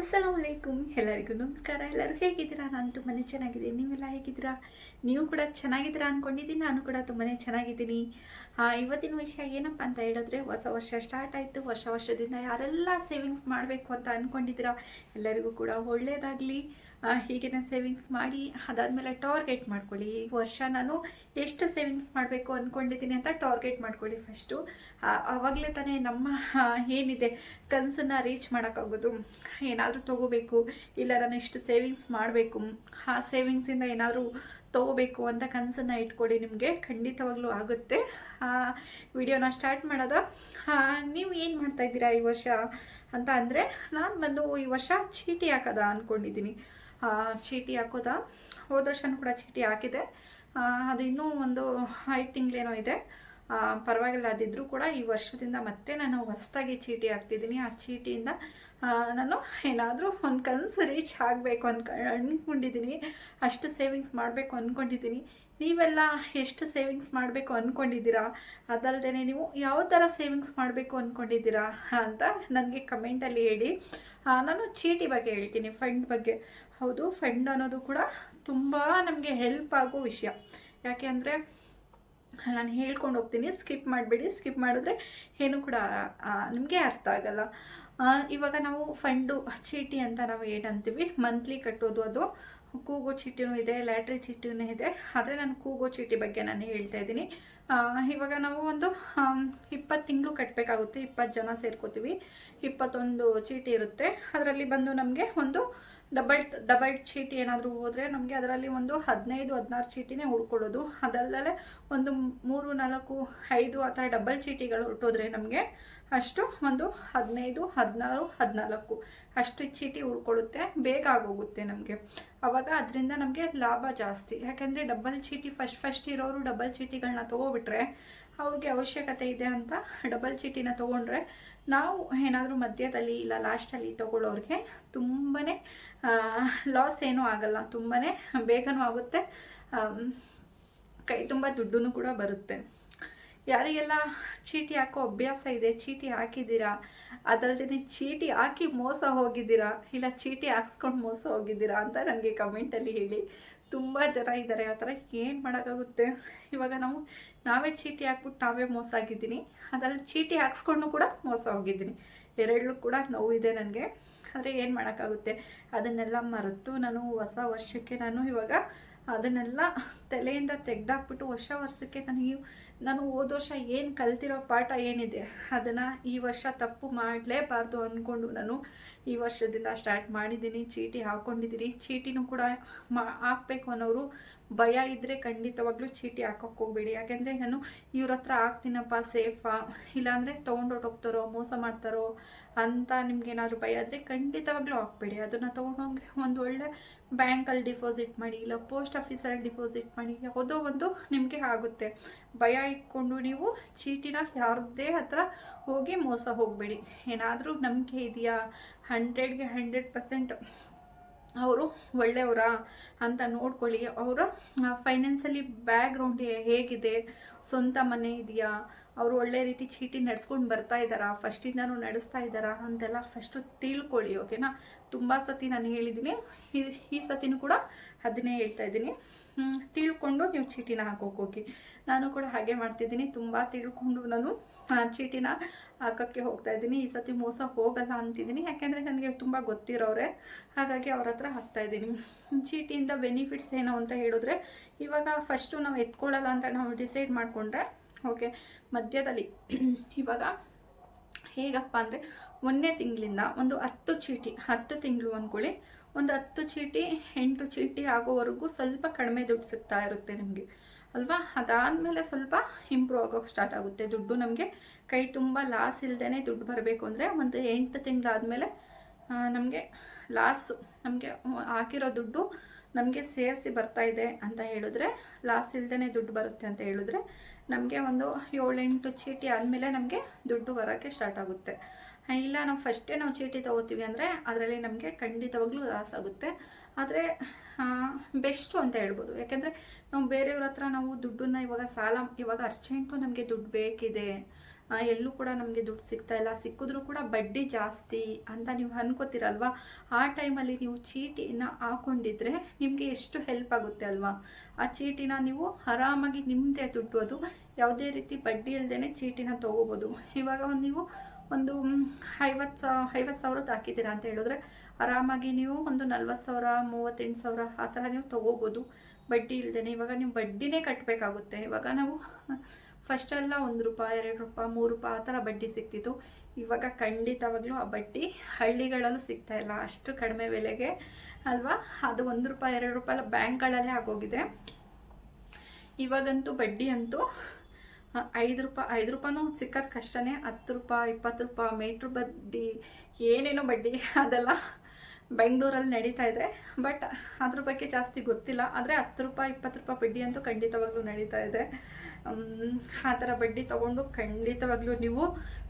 ಅಸ್ಸಲಾಮ್ ಅಲೈಕುಮ್ ಎಲ್ಲರಿಗೂ ನಮಸ್ಕಾರ. ಎಲ್ಲರೂ ಹೇಗಿದ್ದೀರಾ? ನಾನು ತುಂಬಾ ಚೆನ್ನಾಗಿದ್ದೀನಿ. ನೀವೆಲ್ಲ ಹೇಗಿದ್ದೀರಾ? ನೀವು ಕೂಡ ಚೆನ್ನಾಗಿದ್ದೀರಾ ಅಂದ್ಕೊಂಡಿದ್ದೀನಿ ನಾನು ಕೂಡ ತುಂಬಾ ಚೆನ್ನಾಗಿದ್ದೀನಿ. ಇವತ್ತಿನ ವಿಷಯ ಏನಪ್ಪ ಅಂತ ಹೇಳಿದ್ರೆ, ಹೊಸ ವರ್ಷ ಸ್ಟಾರ್ಟ್ ಆಯಿತು. ಹೊಸ ವರ್ಷದಿಂದ ಯಾರೆಲ್ಲ ಸೇವಿಂಗ್ಸ್ ಮಾಡಬೇಕು ಅಂತ ಅಂದ್ಕೊಂಡಿದ್ದೀರಾ ಎಲ್ಲರಿಗೂ ಕೂಡ ಒಳ್ಳೆಯದಾಗಲಿ ಹೀಗೇನೆ ಸೇವಿಂಗ್ಸ್ ಮಾಡಿ, ಅದಾದಮೇಲೆ ಟಾರ್ಗೆಟ್ ಮಾಡ್ಕೊಳ್ಳಿ. ಈ ವರ್ಷ ನಾನು ಎಷ್ಟು ಸೇವಿಂಗ್ಸ್ ಮಾಡಬೇಕು ಅಂದ್ಕೊಂಡಿದ್ದೀನಿ ಅಂತ ಟಾರ್ಗೆಟ್ ಮಾಡ್ಕೊಳ್ಳಿ ಫಸ್ಟು ಆವಾಗಲೇ ತಾನೇ ನಮ್ಮ ಏನಿದೆ, ಕನಸನ್ನು ರೀಚ್ ಮಾಡೋಕ್ಕಾಗೋದು. ಏನಾದರೂ ತೊಗೋಬೇಕು, ಇಲ್ಲ ನಾನು ಇಷ್ಟು ಸೇವಿಂಗ್ಸ್ ಮಾಡಬೇಕು. ಆ ಸೇವಿಂಗ್ಸಿಂದ ಏನಾದರೂ ತೊಗೋಬೇಕು ಅಂತ ಕನಸನ್ನು ಇಟ್ಕೊಡಿ ನಿಮಗೆ ಖಂಡಿತವಾಗ್ಲೂ ಆಗುತ್ತೆ. ವಿಡಿಯೋನ ಸ್ಟಾರ್ಟ್ ಮಾಡೋದ. ನೀವು ಏನು ಮಾಡ್ತಾ ಇದ್ದೀರಾ ಈ ವರ್ಷ? ಅಂತ ಅಂದರೆ, ನಾನು ಬಂದು ಈ ವರ್ಷ ಚೀಟಿ ಹಾಕೋದ ಅಂದ್ಕೊಂಡಿದ್ದೀನಿ ಚೀಟಿ ಹಾಕೋದ? ಹೋದ ವರ್ಷನೂ ಕೂಡ ಚೀಟಿ ಹಾಕಿದೆ. ಅದು ಇನ್ನೂ ಒಂದು ಐದು ತಿಂಗಳೇನೋ ಇದೆ. ಪರವಾಗಿಲ್ಲ, ಅದಿದ್ರೂ ಕೂಡ ಈ ವರ್ಷದಿಂದ ಮತ್ತೆ ನಾನು ಹೊಸದಾಗಿ ಚೀಟಿ ಹಾಕ್ತಿದ್ದೀನಿ. ಆ ಚೀಟಿಯಿಂದ ನಾನು ಏನಾದರೂ ಒಂದು ಕನಸು ರೀಚ್ ಆಗಬೇಕು ಅನ್ಕ ಅಂದ್ಕೊಂಡಿದ್ದೀನಿ ಅಷ್ಟು ಸೇವಿಂಗ್ಸ್ ಮಾಡಬೇಕು ಅಂದ್ಕೊಂಡಿದ್ದೀನಿ ನೀವೆಲ್ಲ ಎಷ್ಟು ಸೇವಿಂಗ್ಸ್ ಮಾಡಬೇಕು ಅಂದ್ಕೊಂಡಿದ್ದೀರಾ ಅದಲ್ಲದೆ ನೀವು ಯಾವ ಥರ ಸೇವಿಂಗ್ಸ್ ಮಾಡಬೇಕು ಅಂದ್ಕೊಂಡಿದ್ದೀರಾ ಅಂತ ನನಗೆ ಕಮೆಂಟಲ್ಲಿ ಹೇಳಿ. ನಾನು ಚೀಟಿ ಬಗ್ಗೆ ಹೇಳ್ತೀನಿ ಫಂಡ್ ಬಗ್ಗೆ. ಹೌದು ಫಂಡ್ ಅನ್ನೋದು ಕೂಡ ತುಂಬ ನಮಗೆ ಹೆಲ್ಪ್ ಆಗೋ ವಿಷಯ. ಯಾಕೆ ಅಂದರೆ ನಾನು ಹೇಳ್ಕೊಂಡು ಹೋಗ್ತೀನಿ. ಸ್ಕಿಪ್ ಮಾಡಿಬಿಡಿ. ಸ್ಕಿಪ್ ಮಾಡಿದ್ರೆ ಏನು ಕೂಡ ನಿಮಗೆ ಅರ್ಥ ಆಗಲ್ಲ. ಇವಾಗ ನಾವು ಫಂಡು, ಚೀಟಿ ಅಂತ ನಾವು ಏನಂತೀವಿ? ಮಂತ್ಲಿ ಕಟ್ಟೋದು ಅದು. ಕೂಗೋ ಚೀಟಿನೂ ಇದೆ ಲ್ಯಾಟ್ರಿ ಚೀಟಿನೂ ಇದೆ. ಆದರೆ ನಾನು ಕೂಗೋ ಚೀಟಿ ಬಗ್ಗೆ ನಾನು ಹೇಳ್ತಾ ಇದ್ದೀನಿ. ಇವಾಗ ನಾವು ಒಂದು ಇಪ್ಪತ್ತು ತಿಂಗಳು ಕಟ್ಟಬೇಕಾಗುತ್ತೆ ಇಪ್ಪತ್ತು ಜನ ಸೇರ್ಕೋತೀವಿ, ಇಪ್ಪತ್ತೊಂದು ಚೀಟಿ ಇರುತ್ತೆ. ಅದರಲ್ಲಿ ಬಂದು ನಮಗೆ ಒಂದು ಡಬಲ್ ಡಬಲ್ ಚೀಟಿ ಏನಾದರೂ ಹೋದರೆ ನಮಗೆ ಅದರಲ್ಲಿ ಒಂದು ಹದಿನೈದು, ಹದಿನಾರು ಚೀಟಿನೇ ಉಳ್ಕೊಳ್ಳೋದು. ಅದಲ್ಲದೆ ಒಂದು ಮೂರು, ನಾಲ್ಕು, ಐದು ಆ ಥರ ಡಬಲ್ ಚೀಟಿಗಳು ಹುಟ್ಟೋದ್ರೆ ನಮಗೆ ಅಷ್ಟು ಒಂದು ಹದಿನೈದು, ಹದಿನಾರು, ಹದಿನಾಲ್ಕು ಅಷ್ಟು ಚೀಟಿ ಉಳ್ಕೊಳ್ಳುತ್ತೆ, ಬೇಗ ಆಗೋಗುತ್ತೆ ನಮಗೆ. ಆವಾಗ ಅದರಿಂದ ನಮಗೆ ಲಾಭ ಜಾಸ್ತಿ. ಯಾಕೆಂದರೆ ಡಬಲ್ ಚೀಟಿ, ಫಸ್ಟ್ ಫಸ್ಟ್ ಇರೋರು ಡಬಲ್ ಚೀಟಿಗಳನ್ನ ತೊಗೊಬಿಟ್ರೆ ಅವ್ರಿಗೆ ಅವಶ್ಯಕತೆ ಇದೆ ಅಂತ ಡಬಲ್ ಚೀಟಿನ ತೊಗೊಂಡ್ರೆ ನಾವು ಏನಾದರೂ ಮಧ್ಯದಲ್ಲಿ ಇಲ್ಲ ಲಾಸ್ಟಲ್ಲಿ ತೊಗೊಳ್ಳೋರಿಗೆ ತುಂಬಾ ಲಾಸ್ ಏನೂ ಆಗಲ್ಲ. ತುಂಬಾ ಬೇಗನೂ ಆಗುತ್ತೆ. ಕೈ ತುಂಬ ದುಡ್ಡು ಕೂಡ ಬರುತ್ತೆ. ಯಾರಿಗೆಲ್ಲ ಚೀಟಿ ಹಾಕೋ ಅಭ್ಯಾಸ ಇದೆ, ಚೀಟಿ ಹಾಕಿದ್ದೀರಾ? ಅದಲ್ಲದೆ ಚೀಟಿ ಹಾಕಿ ಮೋಸ ಹೋಗಿದ್ದೀರಾ? ಇಲ್ಲ ಚೀಟಿ ಹಾಕ್ಸ್ಕೊಂಡು ಮೋಸ ಹೋಗಿದ್ದೀರಾ ಅಂತ ನನಗೆ ಕಮೆಂಟಲ್ಲಿ ಹೇಳಿ. ತುಂಬ ಜನ ಇದ್ದಾರೆ, ಆ ಥರ ಏನು ಮಾಡೋಕ್ಕಾಗುತ್ತೆ? ಇವಾಗ ನಾವು, ನಾವೇ ಚೀಟಿ ಹಾಕ್ಬಿಟ್ಟು ನಾವೇ ಮೋಸ ಆಗಿದ್ದೀನಿ. ಅದರಲ್ಲಿ ಚೀಟಿ ಹಾಕ್ಸ್ಕೊಂಡು ಕೂಡ ಮೋಸ ಹೋಗಿದ್ದೀನಿ. ಎರಡೂ ಕೂಡ ನೋವಿದೆ ನನಗೆ. ಆದರೆ ಏನು ಮಾಡೋಕ್ಕಾಗುತ್ತೆ? ಅದನ್ನೆಲ್ಲ ಮರೆತು ನಾನು ಹೊಸ ವರ್ಷಕ್ಕೆ ನಾನು ಇವಾಗ ಅದನ್ನೆಲ್ಲ ತಲೆಯಿಂದ ತೆಗೆದಾಕ್ಬಿಟ್ಟು ವರ್ಷ ವರ್ಷಕ್ಕೆ ನಾನು ಈ ನಾನು ಹೋದ ವರ್ಷ ಏನು ಕಲ್ತಿರೋ ಪಾಠ ಏನಿದೆ, ಅದನ್ನು ಈ ವರ್ಷ ತಪ್ಪು ಮಾಡಲೇಬಾರ್ದು ಅಂದ್ಕೊಂಡು ನಾನು ಈ ವರ್ಷದಿಂದ ಸ್ಟಾರ್ಟ್ ಮಾಡಿದ್ದೀನಿ ಚೀಟಿ ಹಾಕ್ಕೊಂಡಿದ್ದೀನಿ ಚೀಟಿನೂ ಕೂಡ ಮಾ ಹಾಕ್ಬೇಕು ಅನ್ನೋರು ಭಯ ಇದ್ದರೆ ಖಂಡಿತವಾಗ್ಲೂ ಚೀಟಿ ಹಾಕೋಕೆ ಹೋಗ್ಬೇಡಿ. ಯಾಕೆಂದರೆ ನಾನು ಇವ್ರ ಹತ್ರ ಹಾಕ್ತೀನಪ್ಪ, ಸೇಫಾ. ಇಲ್ಲಾಂದರೆ ಹೋಗ್ತಾರೋ, ಮೋಸ ಮಾಡ್ತಾರೋ ಅಂತ ನಿಮ್ಗೇನಾದ್ರು ಭಯ ಆದರೆ ಖಂಡಿತವಾಗ್ಲೂ ಹಾಕ್ಬೇಡಿ. ಅದನ್ನು ತೊಗೊಂಡೋಗಿ ಒಂದು ಒಳ್ಳೆ ಬ್ಯಾಂಕಲ್ಲಿ ಡಿಪಾಸಿಟ್ ಮಾಡಿ, ಇಲ್ಲ ಪೋಸ್ಟ್ ಆಫೀಸಲ್ಲಿ ಡಿಪಾಸಿಟ್ ಮಾಡಿ, ಯಾವುದೋ ಒಂದು ನಿಮಗೆ ಆಗುತ್ತೆ. ಭಯ ಇಟ್ಕೊಂಡು ನೀವು ಚೀಟಿನ ಯಾರದ್ದೇ ಹತ್ರ ಹೋಗಿ ಮೋಸ ಹೋಗಬೇಡಿ. ಏನಾದರೂ ನಂಬಿಕೆ ಇದೆಯಾ? ಹಂಡ್ರೆಡ್ಗೆ ಹಂಡ್ರೆಡ್ ಪರ್ಸೆಂಟ್ ಅವರು ಒಳ್ಳೆಯವರ ಅಂತ ನೋಡ್ಕೊಳ್ಳಿ. ಅವರ ಫೈನಾನ್ಸಲ್ಲಿ ಬ್ಯಾಕ್ಗ್ರೌಂಡ್ ಹೇಗಿದೆ? ಸ್ವಂತ ಮನೆ ಇದೆಯಾ? ಅವರು ಒಳ್ಳೆ ರೀತಿ ಚೀಟಿ ನಡ್ಸ್ಕೊಂಡು ಬರ್ತಾ ಇದ್ದಾರಾ? ಫಸ್ಟಿಂದನೂ ನಡೆಸ್ತಾ ಇದ್ದಾರಾ? ಅಂತೆಲ್ಲ ಫಸ್ಟು ತಿಳ್ಕೊಳ್ಳಿ ಓಕೆನಾ ತುಂಬ ಸತಿ ನಾನು ಹೇಳಿದ್ದೀನಿ. ಈ ಈ ಸತಿನೂ ಕೂಡ ಅದನ್ನೇ ಹೇಳ್ತಾ ಇದ್ದೀನಿ. ತಿಳ್ಕೊಂಡು ನೀವು ಚೀಟಿನ ಹಾಕೋಕೆ ಹೋಗಿ. ನಾನು ಕೂಡ ಹಾಗೆ ಮಾಡ್ತಿದ್ದೀನಿ. ತುಂಬ ತಿಳ್ಕೊಂಡು ನಾನು ಚೀಟಿನ ಹಾಕೋಕ್ಕೆ ಹೋಗ್ತಾ ಇದ್ದೀನಿ. ಈ ಸತಿ ಮೋಸ ಹೋಗಲ್ಲ ಅಂತಿದ್ದೀನಿ. ಯಾಕೆಂದರೆ ನನಗೆ ತುಂಬ ಗೊತ್ತಿರೋರೆ. ಹಾಗಾಗಿ ಅವ್ರ ಹತ್ರ ಹಾಕ್ತಾ ಇದ್ದೀನಿ. ಚೀಟಿಯಿಂದ ಬೆನಿಫಿಟ್ಸ್ ಏನು ಅಂತ ಹೇಳಿದ್ರೆ, ಇವಾಗ ಫಸ್ಟು ನಾವು ಎತ್ಕೊಳ್ಳಲ್ಲ ಅಂತ ನಾವು ಡಿಸೈಡ್ ಮಾಡಿಕೊಂಡ್ರೆ ಓಕೆ ಮಧ್ಯದಲ್ಲಿ ಇವಾಗ ಹೇಗಪ್ಪ ಅಂದರೆ ಒಂದನೇ ತಿಂಗಳಿಂದ ಒಂದು ಹತ್ತು ಚೀಟಿ, ಹತ್ತು ತಿಂಗಳು ಅಂದ್ಕೊಳ್ಳಿ, ಒಂದು ಹತ್ತು ಚೀಟಿ, ಎಂಟು ಚೀಟಿ ಆಗೋವರೆಗೂ ಸ್ವಲ್ಪ ಕಡಿಮೆ ದುಡ್ಡು ಸಿಗ್ತಾ ಇರುತ್ತೆ ನಿಮಗೆ, ಅಲ್ವಾ? ಅದಾದಮೇಲೆ ಸ್ವಲ್ಪ ಇಂಪ್ರೂವ್ ಆಗೋಕ್ಕೆ ಸ್ಟಾರ್ಟ್ ಆಗುತ್ತೆ ದುಡ್ಡು ನಮಗೆ. ಕೈ ತುಂಬ ಲಾಸ್ ಇಲ್ಲದೇ ದುಡ್ಡು ಬರಬೇಕು ಅಂದರೆ ಒಂದು ಎಂಟು ತಿಂಗಳಾದಮೇಲೆ ನಮಗೆ ಲಾಸು ನಮಗೆ ಹಾಕಿರೋ ದುಡ್ಡು ನಮಗೆ ಸೇರಿಸಿ ಬರ್ತಾ ಇದೆ ಅಂತ ಹೇಳಿದ್ರೆ ಲಾಸ್ ಇಲ್ಲದೇ ದುಡ್ಡು ಬರುತ್ತೆ ಅಂತ ಹೇಳಿದ್ರೆ, ನಮಗೆ ಒಂದು ಏಳೆಂಟು ಚೀಟಿ ಆದಮೇಲೆ ನಮಗೆ ದುಡ್ಡು ಬರೋಕ್ಕೆ ಸ್ಟಾರ್ಟ್ ಆಗುತ್ತೆ. ಇಲ್ಲ, ನಾವು ಫಸ್ಟೇ ನಾವು ಚೀಟಿ ತೊಗೋತೀವಿ ಅಂದರೆ ಅದರಲ್ಲಿ ನಮಗೆ ಖಂಡಿತವಾಗ್ಲೂ ಲಾಸ್ ಆಗುತ್ತೆ. ಆದರೆ ಬೆಸ್ಟು ಅಂತ ಹೇಳ್ಬೋದು. ಯಾಕೆಂದರೆ ನಾವು ಬೇರೆಯವ್ರ ಹತ್ರ ನಾವು ದುಡ್ಡನ್ನ ಇವಾಗ ಸಾಲ, ಇವಾಗ ಅರ್ಜೆಂಟು ನಮಗೆ ದುಡ್ಡು ಬೇಕಿದೆ. ಎಲ್ಲೂ ಕೂಡ ನಮಗೆ ದುಡ್ಡು ಸಿಗ್ತಾ ಇಲ್ಲ. ಸಿಕ್ಕಿದ್ರೂ ಕೂಡ ಬಡ್ಡಿ ಜಾಸ್ತಿ ಅಂತ ನೀವು ಅನ್ಕೋತೀರಲ್ವಾ? ಆ ಟೈಮಲ್ಲಿ ನೀವು ಚೀಟಿನ ಹಾಕೊಂಡಿದ್ರೆ ನಿಮಗೆ ಎಷ್ಟು ಹೆಲ್ಪ್ ಆಗುತ್ತೆ ಅಲ್ವಾ? ಆ ಚೀಟಿನ ನೀವು ಆರಾಮಾಗಿ ನಿಮ್ಮದೇ ದುಡ್ಡು ಅದು. ಯಾವುದೇ ರೀತಿ ಬಡ್ಡಿ ಇಲ್ಲದೇ ಚೀಟಿನ ತೊಗೋಬೋದು. ಇವಾಗ ನೀವು ಒಂದು ಐವತ್ತು ಸಾವಿರ ಐವತ್ತು ಸಾವಿರದ್ದು ಹಾಕಿದ್ದೀರಾ ಅಂತ ಹೇಳಿದ್ರೆ ಆರಾಮಾಗಿ ನೀವು ಒಂದು ನಲ್ವತ್ತು ಸಾವಿರ, ಮೂವತ್ತೆಂಟು ಸಾವಿರ ಆ ಥರ ನೀವು ತೊಗೋಬೋದು. ಬಡ್ಡಿ ಇಲ್ದೇನೆ ಇವಾಗ ನೀವು ಬಡ್ಡಿನೇ ಕಟ್ಟಬೇಕಾಗುತ್ತೆ ಇವಾಗ ನಾವು ಫಸ್ಟೆಲ್ಲ ಒಂದು ರೂಪಾಯಿ, ಎರಡು ರೂಪಾಯಿ, ಮೂರು ರೂಪಾಯಿ ಆ ಥರ ಬಡ್ಡಿ ಸಿಗ್ತಿತ್ತು. ಇವಾಗ ಖಂಡಿತವಾಗ್ಲೂ ಆ ಬಡ್ಡಿ ಹಳ್ಳಿಗಳಲ್ಲೂ ಸಿಗ್ತಾ ಇಲ್ಲ. ಅಷ್ಟು ಕಡಿಮೆ ಬೆಲೆಗೆ ಅಲ್ವಾ? ಅದು ಒಂದು ರೂಪಾಯಿ, ಎರಡು ರೂಪಾಯಿ ಎಲ್ಲ ಬ್ಯಾಂಕ್ಗಳಲ್ಲೇ ಆಗೋಗಿದೆ. ಇವಾಗಂತೂ ಬಡ್ಡಿ ಅಂತೂ ಐದು ರೂಪಾಯಿ, ಐದು ರೂಪಾಯಿನೂ ಸಿಕ್ಕೋದು ಕಷ್ಟನೇ. ಹತ್ತು ರೂಪಾಯಿ, ಇಪ್ಪತ್ತು ರೂಪಾಯಿ, ಮೀಟ್ರ್ ಬಡ್ಡಿ, ಏನೇನೋ ಬಡ್ಡಿ, ಅದೆಲ್ಲ ಬೆಂಗಳೂರಲ್ಲಿ ನಡೀತಾ ಇದೆ ಬಟ್ ಅದ್ರ ಬಗ್ಗೆ ಜಾಸ್ತಿ ಗೊತ್ತಿಲ್ಲ. ಆದರೆ ಹತ್ತು ರೂಪಾಯಿ, ಇಪ್ಪತ್ತು ರೂಪಾಯಿ ಬಡ್ಡಿ ಅಂತೂ ಖಂಡಿತವಾಗ್ಲೂ ನಡೀತಾ ಇದೆ. ಆ ಥರ ಬಡ್ಡಿ ತೊಗೊಂಡು ಖಂಡಿತವಾಗ್ಲೂ ನೀವು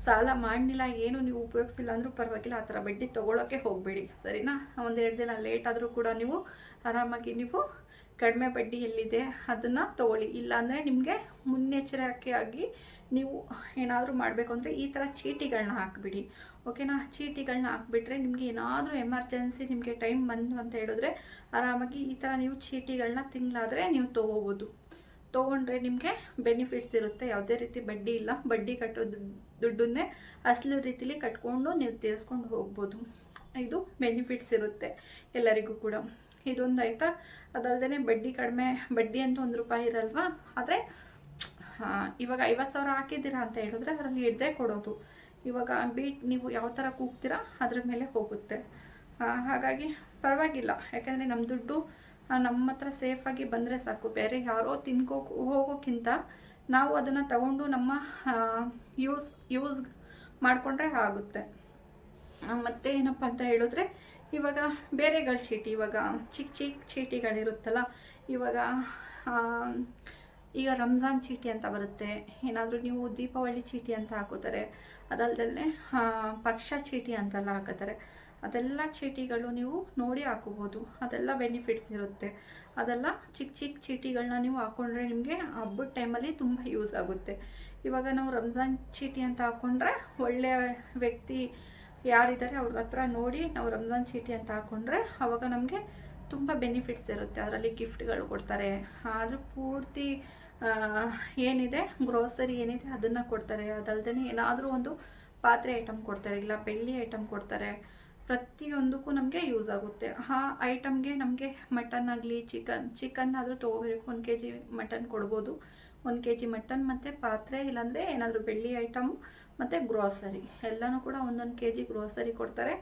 ಸಾಲ ಮಾಡಲಿಲ್ಲ, ಏನು ನೀವು ಉಪಯೋಗಿಸಿಲ್ಲ ಅಂದರೂ ಪರವಾಗಿಲ್ಲ, ಆ ಥರ ಬಡ್ಡಿ ತೊಗೊಳೋಕ್ಕೆ ಹೋಗಬೇಡಿ. ಸರಿನಾ? ಒಂದೆರಡು ದಿನ ಲೇಟ್ ಆದರೂ ಕೂಡ ನೀವು ಆರಾಮಾಗಿ ನೀವು ಕಡಿಮೆ ಬಡ್ಡಿ ಎಲ್ಲಿದೆ ಅದನ್ನು ತೊಗೊಳ್ಳಿ. ಇಲ್ಲಾಂದರೆ ನಿಮಗೆ ಮುನ್ನೆಚ್ಚರಿಕೆಯಾಗಿ ನೀವು ಏನಾದರೂ ಮಾಡಬೇಕು ಅಂದರೆ ಈ ಥರ ಚೀಟಿಗಳನ್ನ ಹಾಕ್ಬಿಡಿ. ಓಕೆನಾ? ಚೀಟಿಗಳನ್ನ ಹಾಕ್ಬಿಟ್ರೆ ನಿಮಗೆ ಏನಾದರೂ ಎಮರ್ಜೆನ್ಸಿ ನಿಮಗೆ ಟೈಮ್ ಬಂದು ಅಂತ ಹೇಳಿದ್ರೆ ಆರಾಮಾಗಿ ಈ ಥರ ನೀವು ಚೀಟಿಗಳನ್ನ ತಿಂಗಳಾದರೆ ನೀವು ತೊಗೋಬೋದು. ತೊಗೊಂಡ್ರೆ ನಿಮಗೆ ಬೆನಿಫಿಟ್ಸ್ ಇರುತ್ತೆ. ಯಾವುದೇ ರೀತಿ ಬಡ್ಡಿ ಇಲ್ಲ. ಬಡ್ಡಿ ಕಟ್ಟೋ ದುಡ್ಡನ್ನೇ ಅಸಲು ರೀತಿಲಿ ಕಟ್ಕೊಂಡು ನೀವು ತೀರಿಸ್ಕೊಂಡು ಹೋಗ್ಬೋದು. ಇದು ಬೆನಿಫಿಟ್ಸ್ ಇರುತ್ತೆ ಎಲ್ಲರಿಗೂ ಕೂಡ. ಇದೊಂದು ಆಯಿತಾ? ಅದಲ್ಲದೆ ಬಡ್ಡಿ ಕಡಿಮೆ, ಬಡ್ಡಿ ಅಂತ ಒಂದು ರೂಪಾಯಿ ಇರಲ್ವಾ? ಆದರೆ ಇವಾಗ ಐವತ್ತು ಸಾವಿರ ಹಾಕಿದ್ದೀರಾ ಅಂತ ಹೇಳಿದ್ರೆ ಅದರಲ್ಲಿ ಹಿಡ್ದೇ ಕೊಡೋದು. ಇವಾಗ ಬೀಟ್ ನೀವು ಯಾವ ಥರ ಕೂಗ್ತೀರಾ ಅದ್ರ ಮೇಲೆ ಹೋಗುತ್ತೆ. ಹಾಗಾಗಿ ಪರವಾಗಿಲ್ಲ. ಯಾಕಂದರೆ ನಮ್ಮ ದುಡ್ಡು ನಮ್ಮ ಹತ್ರ ಸೇಫಾಗಿ ಬಂದರೆ ಸಾಕು. ಬೇರೆ ಯಾರೋ ತಿನ್ಕೋ, ಹೋಗೋಕ್ಕಿಂತ ನಾವು ಅದನ್ನು ತಗೊಂಡು ನಮ್ಮ ಯೂಸ್ ಯೂಸ್ ಮಾಡಿಕೊಂಡ್ರೆ ಆಗುತ್ತೆ. ಮತ್ತು ಏನಪ್ಪ ಅಂತ ಹೇಳಿದ್ರೆ, ಇವಾಗ ಬೇರೆಗಳ ಚೀಟಿ, ಇವಾಗ ಚಿಕ್ಕ ಚಿಕ್ಕ ಚೀಟಿಗಳಿರುತ್ತಲ್ಲ, ಇವಾಗ ಈಗ ರಂಜಾನ್ ಚೀಟಿ ಅಂತ ಬರುತ್ತೆ. ಏನಾದರೂ ನೀವು ದೀಪಾವಳಿ ಚೀಟಿ ಅಂತ ಹಾಕೋತಾರೆ. ಅದಲ್ಲದೆ ಪಕ್ಷ ಚೀಟಿ ಅಂತೆಲ್ಲ ಹಾಕೋತಾರೆ. ಅದೆಲ್ಲ ಚೀಟಿಗಳು ನೀವು ನೋಡಿ ಹಾಕೋಬೋದು. ಅದೆಲ್ಲ ಬೆನಿಫಿಟ್ಸ್ ಇರುತ್ತೆ. ಅದೆಲ್ಲ ಚಿಕ್ಕ ಚಿಕ್ಕ ಚೀಟಿಗಳನ್ನ ನೀವು ಹಾಕ್ಕೊಂಡ್ರೆ ನಿಮಗೆ ಹಬ್ಬದ ಟೈಮಲ್ಲಿ ತುಂಬ ಯೂಸ್ ಆಗುತ್ತೆ. ಇವಾಗ ನಾವು ರಂಜಾನ್ ಚೀಟಿ ಅಂತ ಹಾಕ್ಕೊಂಡ್ರೆ ಒಳ್ಳೆಯ ವ್ಯಕ್ತಿ ಯಾರಿದ್ದಾರೆ ಅವ್ರ ಹತ್ರ ನೋಡಿ ನಾವು ರಂಜಾನ್ ಚೀಟಿ ಅಂತ ಹಾಕ್ಕೊಂಡ್ರೆ ಆವಾಗ ನಮಗೆ ತುಂಬ ಬೆನಿಫಿಟ್ಸ್ ಇರುತ್ತೆ. ಅದರಲ್ಲಿ ಗಿಫ್ಟ್ಗಳು ಕೊಡ್ತಾರೆ. ಆದರೂ ಪೂರ್ತಿ ಏನಿದೆ? ಗ್ರೋಸರಿ ಏನಿದೆ? ಅದನ್ನು ಕೊಡ್ತಾರೆ. ಅದಲ್ದೇ ಏನಾದರೂ ಒಂದು ಪಾತ್ರೆ ಐಟಮ್ ಕೊಡ್ತಾರೆ. ಇಲ್ಲ, ಬೆಳ್ಳಿ ಐಟಮ್ ಕೊಡ್ತಾರೆ. ಪ್ರತಿಯೊಂದಕ್ಕೂ ನಮಗೆ ಯೂಸ್ ಆಗುತ್ತೆ. ಆ ಐಟಮ್ಗೆ ನಮಗೆ ಮಟನ್ ಆಗಲಿ ಚಿಕನ್ ಚಿಕನ್ ಆದರೂ ತೊಗೋಬೇಕು. ಒಂದು ಕೆ ಜಿ ಮಟನ್ ಕೊಡ್ಬೋದು. ಒಂದು ಕೆ ಜಿ ಮಟನ್ ಮತ್ತು ಪಾತ್ರೆ, ಇಲ್ಲಾಂದರೆ ಏನಾದರೂ ಬೆಳ್ಳಿ ಐಟಮ್ ಮತ್ತು ಗ್ರೋಸರಿ ಎಲ್ಲನೂ ಕೂಡ ಒಂದೊಂದು ಕೆ ಜಿ ಗ್ರೋಸರಿ ಕೊಡ್ತಾರೆ.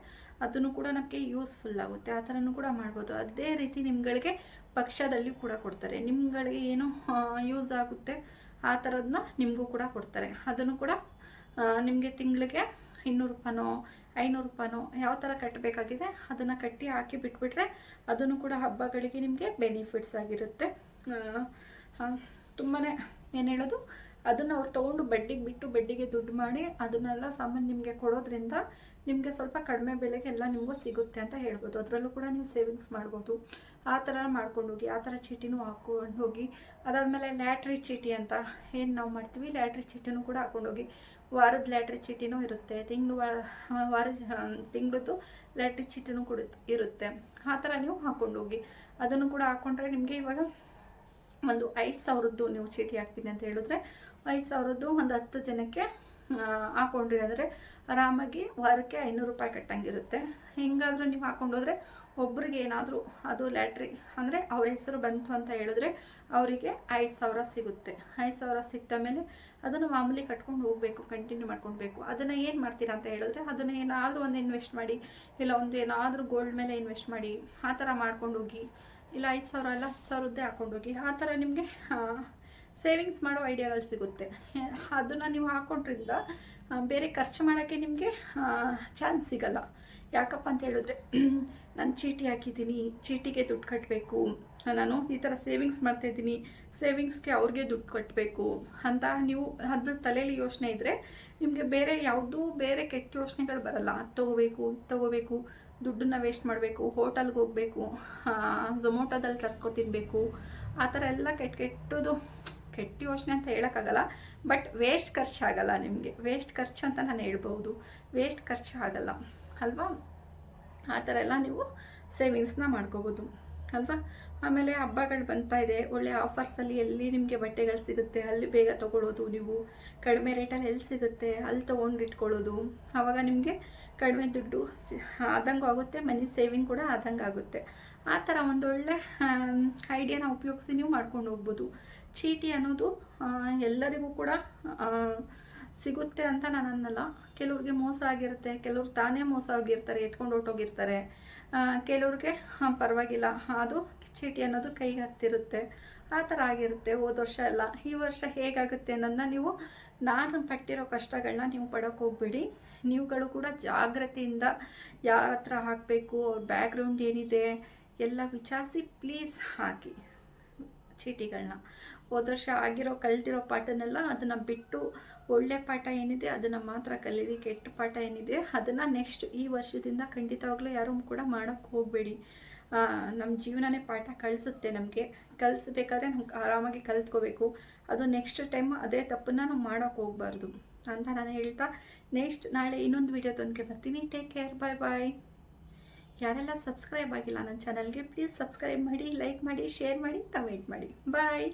ಅದನ್ನು ಕೂಡ ನಮಗೆ ಯೂಸ್ಫುಲ್ ಆಗುತ್ತೆ. ಆ ಥರನೂ ಕೂಡ ಮಾಡ್ಬೋದು. ಅದೇ ರೀತಿ ನಿಮ್ಗಳಿಗೆ ಪಕ್ಷದಲ್ಲಿ ಕೂಡ ಕೊಡ್ತಾರೆ. ನಿಮ್ಗಳಿಗೆ ಏನು ಯೂಸ್ ಆಗುತ್ತೆ, ಆ ಥರದನ್ನ ನಿಮಗೂ ಕೂಡ ಕೊಡ್ತಾರೆ. ಅದನ್ನು ಕೂಡ ನಿಮಗೆ ತಿಂಗಳಿಗೆ ಇನ್ನೂರು ರೂಪಾಯೋ ಐನೂರು ರೂಪಾಯೋ ಯಾವ ಥರ ಕಟ್ಟಬೇಕಾಗಿದೆ ಅದನ್ನು ಕಟ್ಟಿ ಹಾಕಿ ಬಿಟ್ಬಿಟ್ರೆ ಅದನ್ನು ಕೂಡ ಹಬ್ಬಗಳಿಗೆ ನಿಮಗೆ ಬೆನಿಫಿಟ್ಸ್ ಆಗಿರುತ್ತೆ. ತುಂಬಾ ಏನು ಹೇಳೋದು, ಅದನ್ನು ಅವ್ರು ತೊಗೊಂಡು ಬಡ್ಡಿಗೆ ಬಿಟ್ಟು ಬಡ್ಡಿಗೆ ದುಡ್ಡು ಮಾಡಿ ಅದನ್ನೆಲ್ಲ ಸಾಮಾನು ನಿಮಗೆ ಕೊಡೋದ್ರಿಂದ ನಿಮಗೆ ಸ್ವಲ್ಪ ಕಡಿಮೆ ಬೆಲೆಗೆ ಎಲ್ಲ ನಿಮಗೂ ಸಿಗುತ್ತೆ ಅಂತ ಹೇಳ್ಬೋದು. ಅದರಲ್ಲೂ ಕೂಡ ನೀವು ಸೇವಿಂಗ್ಸ್ ಮಾಡ್ಬೋದು. ಆ ಥರ ಮಾಡ್ಕೊಂಡು ಹೋಗಿ ಆ ಥರ ಚೀಟಿನೂ ಹಾಕ್ಕೊಂಡು ಹೋಗಿ, ಅದಾದಮೇಲೆ ಲ್ಯಾಟ್ರಿ ಚೀಟಿ ಅಂತ ಏನು ನಾವು ಮಾಡ್ತೀವಿ? ಲ್ಯಾಟ್ರಿ ಚೀಟಿನೂ ಕೂಡ ಹಾಕ್ಕೊಂಡೋಗಿ, ವಾರದ ಲ್ಯಾಟ್ರಿ ಚೀಟಿನೂ ಇರುತ್ತೆ. ತಿಂಗಳು ವಾರ ತಿಂಗಳದ್ದು ಲ್ಯಾಟ್ರಿ ಚೀಟಿನೂ ಕೂಡ ಇರುತ್ತೆ. ಆ ಥರ ನೀವು ಹಾಕ್ಕೊಂಡೋಗಿ, ಅದನ್ನು ಕೂಡ ಹಾಕ್ಕೊಂಡ್ರೆ ನಿಮಗೆ ಇವಾಗ ಒಂದು ಐದು ಸಾವಿರದ್ದು ನೀವು ಚೀಟಿ ಹಾಕ್ತೀನಿ ಅಂತ ಹೇಳಿದ್ರೆ, ಐದು ಸಾವಿರದ್ದು ಒಂದು ಹತ್ತು ಜನಕ್ಕೆ ಹಾಕೊಂಡ್ರಿ ಅಂದರೆ ಆರಾಮಾಗಿ ವಾರಕ್ಕೆ ಐನೂರು ರೂಪಾಯಿ ಕಟ್ಟಂಗಿರುತ್ತೆ. ಹೆಂಗಾದರೂ ನೀವು ಹಾಕೊಂಡೋದ್ರೆ ಒಬ್ರಿಗೆ ಏನಾದರೂ ಅದು ಲ್ಯಾಟ್ರಿ, ಅಂದರೆ ಅವ್ರ ಹೆಸರು ಬಂತು ಅಂತ ಹೇಳಿದ್ರೆ ಅವರಿಗೆ ಐದು ಸಾವಿರ ಸಿಗುತ್ತೆ. ಐದು ಸಾವಿರ ಸಿಕ್ತ ಮೇಲೆ ಅದನ್ನು ಮಾಮೂಲಿ ಕಟ್ಕೊಂಡು ಹೋಗಬೇಕು ಕಂಟಿನ್ಯೂ ಮಾಡ್ಕೊಳ್ಬೇಕು. ಅದನ್ನು ಏನು ಮಾಡ್ತೀರಾ ಅಂತ ಹೇಳಿದ್ರೆ ಅದನ್ನು ಏನಾದರೂ ಒಂದು ಇನ್ವೆಸ್ಟ್ ಮಾಡಿ, ಇಲ್ಲ ಒಂದು ಏನಾದರೂ ಗೋಲ್ಡ್ ಮೇಲೆ ಇನ್ವೆಸ್ಟ್ ಮಾಡಿ, ಆ ಥರ ಮಾಡ್ಕೊಂಡು ಹೋಗಿ, ಇಲ್ಲ ಐದು ಸಾವಿರ ಅಲ್ಲ ಹತ್ತು ಸಾವಿರದ್ದೇ ಹಾಕೊಂಡೋಗಿ ಆ ಥರ ನಿಮಗೆ ಸೇವಿಂಗ್ಸ್ ಮಾಡೋ ಐಡಿಯಾಗಳು ಸಿಗುತ್ತೆ. ಅದನ್ನು ನೀವು ಹಾಕೊಂಡ್ರಿಂದ ಬೇರೆ ಖರ್ಚು ಮಾಡೋಕ್ಕೆ ನಿಮಗೆ ಚಾನ್ಸ್ ಸಿಗಲ್ಲ. ಯಾಕಪ್ಪ ಅಂತ ಹೇಳಿದ್ರೆ, ನಾನು ಚೀಟಿ ಹಾಕಿದ್ದೀನಿ, ಚೀಟಿಗೆ ದುಡ್ಡು ಕಟ್ಟಬೇಕು ನಾನು ಈ ಥರ ಸೇವಿಂಗ್ಸ್ ಮಾಡ್ತಾಯಿದ್ದೀನಿ ಸೇವಿಂಗ್ಸ್ಗೆ ಅವ್ರಿಗೆ ದುಡ್ಡು ಕಟ್ಟಬೇಕು ಅಂತ ನೀವು ಅದ್ರ ತಲೆಯಲ್ಲಿ ಯೋಚನೆ ಇದ್ದರೆ ನಿಮಗೆ ಬೇರೆ ಯಾವುದೂ ಬೇರೆ ಕೆಟ್ಟ ಯೋಚನೆಗಳು ಬರಲ್ಲ. ಅದು ತೊಗೋಬೇಕು, ಇದು ತೊಗೋಬೇಕು, ದುಡ್ಡನ್ನ ವೇಸ್ಟ್ ಮಾಡಬೇಕು ಹೋಟೆಲ್ಗೆ ಹೋಗಬೇಕು ಝೊಮೊಟೊದಲ್ಲಿ ತರ್ಸ್ಕೊ ತಿನ್ನಬೇಕು ಆ ಥರ ಎಲ್ಲ ಕೆಟ್ಟ ಕೆಟ್ಟದು ಕೆಟ್ಟ ಯೋಚನೆ ಅಂತ ಹೇಳೋಕ್ಕಾಗಲ್ಲ, ಬಟ್ ವೇಸ್ಟ್ ಖರ್ಚಾಗಲ್ಲ ನಿಮಗೆ. ವೇಸ್ಟ್ ಖರ್ಚು ಅಂತ ನಾನು ಹೇಳ್ಬೋದು. ವೇಸ್ಟ್ ಖರ್ಚು ಆಗಲ್ಲ. ಅಲ್ವಾ? ಆ ಥರ ಎಲ್ಲ ನೀವು ಸೇವಿಂಗ್ಸ್ನ ಮಾಡ್ಕೋಬೋದು. ಅಲ್ವಾ? ಆಮೇಲೆ ಹಬ್ಬಗಳು ಬರ್ತಾ ಇದೆ. ಒಳ್ಳೆ ಆಫರ್ಸಲ್ಲಿ ಎಲ್ಲಿ ನಿಮಗೆ ಬಟ್ಟೆಗಳು ಸಿಗುತ್ತೆ? ಅಲ್ಲಿ ಬೇಗ ತೊಗೊಳ್ಳೋದು ನೀವು. ಕಡಿಮೆ ರೇಟಲ್ಲಿ ಎಲ್ಲಿ ಸಿಗುತ್ತೆ? ಅಲ್ಲಿ ತೊಗೊಂಡು ಇಟ್ಕೊಳ್ಳೋದು. ಆವಾಗ ನಿಮಗೆ ಕಡಿಮೆ ದುಡ್ಡು ಆದಂಗೆ ಆಗುತ್ತೆ. ಮನಿ ಸೇವಿಂಗ್ ಕೂಡ ಆದಂಗೆ ಆಗುತ್ತೆ. ಆ ಥರ ಒಂದೊಳ್ಳೆ ಐಡಿಯಾನ ಉಪಯೋಗಿಸಿ ನೀವು ಮಾಡ್ಕೊಂಡು ಹೋಗ್ಬೋದು. ಚೀಟಿ ಅನ್ನೋದು ಎಲ್ಲರಿಗೂ ಕೂಡ ಸಿಗುತ್ತೆ ಅಂತ ನಾನು ಅನ್ನಲ್ಲ. ಕೆಲವ್ರಿಗೆ ಮೋಸ ಆಗಿರುತ್ತೆ ಕೆಲವ್ರು ತಾನೇ ಮೋಸ ಆಗಿರ್ತಾರೆ ಎತ್ಕೊಂಡು ಹೊರ್ಟೋಗಿರ್ತಾರೆ. ಆ, ಕೆಲವ್ರಿಗೆ ಪರವಾಗಿಲ್ಲ. ಅದು ಚೀಟಿ ಅನ್ನೋದು ಕೈ ಹತ್ತಿರುತ್ತೆ. ಆ ಥರ ಆಗಿರುತ್ತೆ ಹೋದ ವರ್ಷ ಎಲ್ಲ. ಈ ವರ್ಷ ಹೇಗಾಗುತ್ತೆ ಅನ್ನೋದನ್ನ ನೀವು ನಾನು ಪಟ್ಟಿರೋ ಕಷ್ಟಗಳನ್ನ ನೀವು ಪಡೋಕೆ ಹೋಗ್ಬೇಡಿ. ನೀವುಗಳು ಕೂಡ ಜಾಗ್ರತೆಯಿಂದ ಯಾರ ಹತ್ರ ಹಾಕಬೇಕು ಅವ್ರ ಬ್ಯಾಕ್ಗ್ರೌಂಡ್ ಏನಿದೆ ಎಲ್ಲ ವಿಚಾರಿಸಿ ಪ್ಲೀಸ್ ಹಾಕಿ ಚೀಟಿಗಳನ್ನ ಹೋದ ವರ್ಷ ಆಗಿರೋ ಕಲ್ತಿರೋ ಪಾಠನೆಲ್ಲ ಅದನ್ನು ಬಿಟ್ಟು ಒಳ್ಳೆ ಪಾಠ ಏನಿದೆ, ಅದನ್ನು ಮಾತ್ರ ಕಲೀರಿ, ಕೆಟ್ಟ ಪಾಠ ಏನಿದೆ, ಅದನ್ನು ನೆಕ್ಸ್ಟ್ ಈ ವರ್ಷದಿಂದ ಖಂಡಿತವಾಗ್ಲೂ ಯಾರೂ ಕೂಡ ಮಾಡೋಕ್ಕೆ ಹೋಗಬೇಡಿ. ನಮ್ಮ ಜೀವನನೇ ಪಾಠ ಕಳಿಸುತ್ತೆ ನಮಗೆ. ಕಲಿಸ್ಬೇಕಾದ್ರೆ ನಮ್ಗೆ ಆರಾಮಾಗಿ ಕಲ್ತ್ಕೋಬೇಕು. ಅದು ನೆಕ್ಸ್ಟ್ ಟೈಮ್ ಅದೇ ತಪ್ಪನ್ನ ನಾವು ಮಾಡೋಕ್ಕೆ ಹೋಗ್ಬಾರ್ದು ಅಂತ ನಾನು ಹೇಳ್ತಾ ನೆಕ್ಸ್ಟ್ ನಾಳೆ ಇನ್ನೊಂದು ವೀಡಿಯೋದೊಂದಿಗೆ ಬರ್ತೀನಿ. ಟೇಕ್ ಕೇರ್ ಬಾಯ್ ಬಾಯ್ ಯಾರೆಲ್ಲ ಸಬ್ಸ್ಕ್ರೈಬ್ ಆಗಿಲ್ಲ ನನ್ನ ಚಾನಲ್ಗೆ ಪ್ಲೀಸ್ ಸಬ್ಸ್ಕ್ರೈಬ್ ಮಾಡಿ ಲೈಕ್ ಮಾಡಿ ಶೇರ್ ಮಾಡಿ ಕಮೆಂಟ್ ಮಾಡಿ. ಬಾಯ್